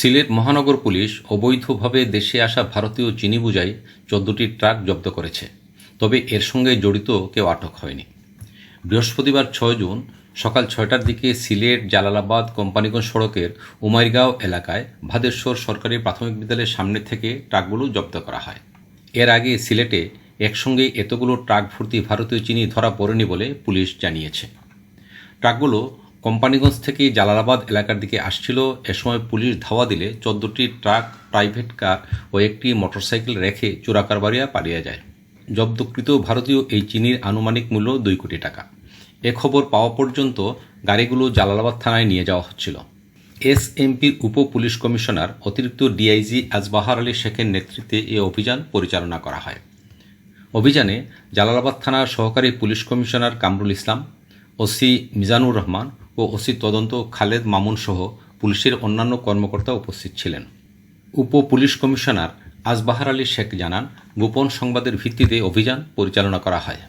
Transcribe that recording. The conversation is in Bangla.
সিলেট মহানগর পুলিশ অবৈধভাবে দেশে আসা ভারতীয় চিনি বুঝাই চোদ্দটি ট্রাক জব্দ করেছে, তবে এর সঙ্গে জড়িত কেউ আটক হয়নি। বৃহস্পতিবার ছয় জুন সকাল ছয়টার দিকে সিলেট জালালাবাদ কোম্পানিগঞ্জ সড়কের উমাইরগাঁও এলাকায় ভাদেশ্বর সরকারি প্রাথমিক বিদ্যালয়ের সামনে থেকে ট্রাকগুলো জব্দ করা হয়। এর আগে সিলেটে একসঙ্গে এতগুলো ট্রাক ভর্তি ভারতীয় চিনি ধরা পড়েনি বলে পুলিশ জানিয়েছে। ট্রাকগুলো কোম্পানিগঞ্জ থেকে জালালাবাদ এলাকার দিকে আসছিল। এ সময় পুলিশ ধাওয়া দিলে চোদ্দটি ট্রাক, প্রাইভেট কার ও একটি মোটরসাইকেল রেখে চোরাকারবারিয়া পালিয়ে যায়। জব্দকৃত ভারতীয় এই চিনির আনুমানিক মূল্য দুই কোটি টাকা। এ খবর পাওয়া পর্যন্ত গাড়িগুলো জালালাবাদ থানায় নিয়ে যাওয়া হচ্ছিল। এসএমপির উপ পুলিশ কমিশনার অতিরিক্ত ডিআইজি আজবাহার আলী শেখের নেতৃত্বে এ অভিযান পরিচালনা করা হয়। অভিযানে জালালাবাদ থানার সহকারী police commissioner Kamrul Islam OC Mizanur Rahman ও ওসি তদন্ত, খালেদ মামুন সহ পুলিশের অন্যান্য কর্মকর্তা উপস্থিত ছিলেন। উপ পুলিশ কমিশনার আজবাহার আলী শেখ জানান, গোপন সংবাদের ভিত্তিতে অভিযান পরিচালনা করা হয়।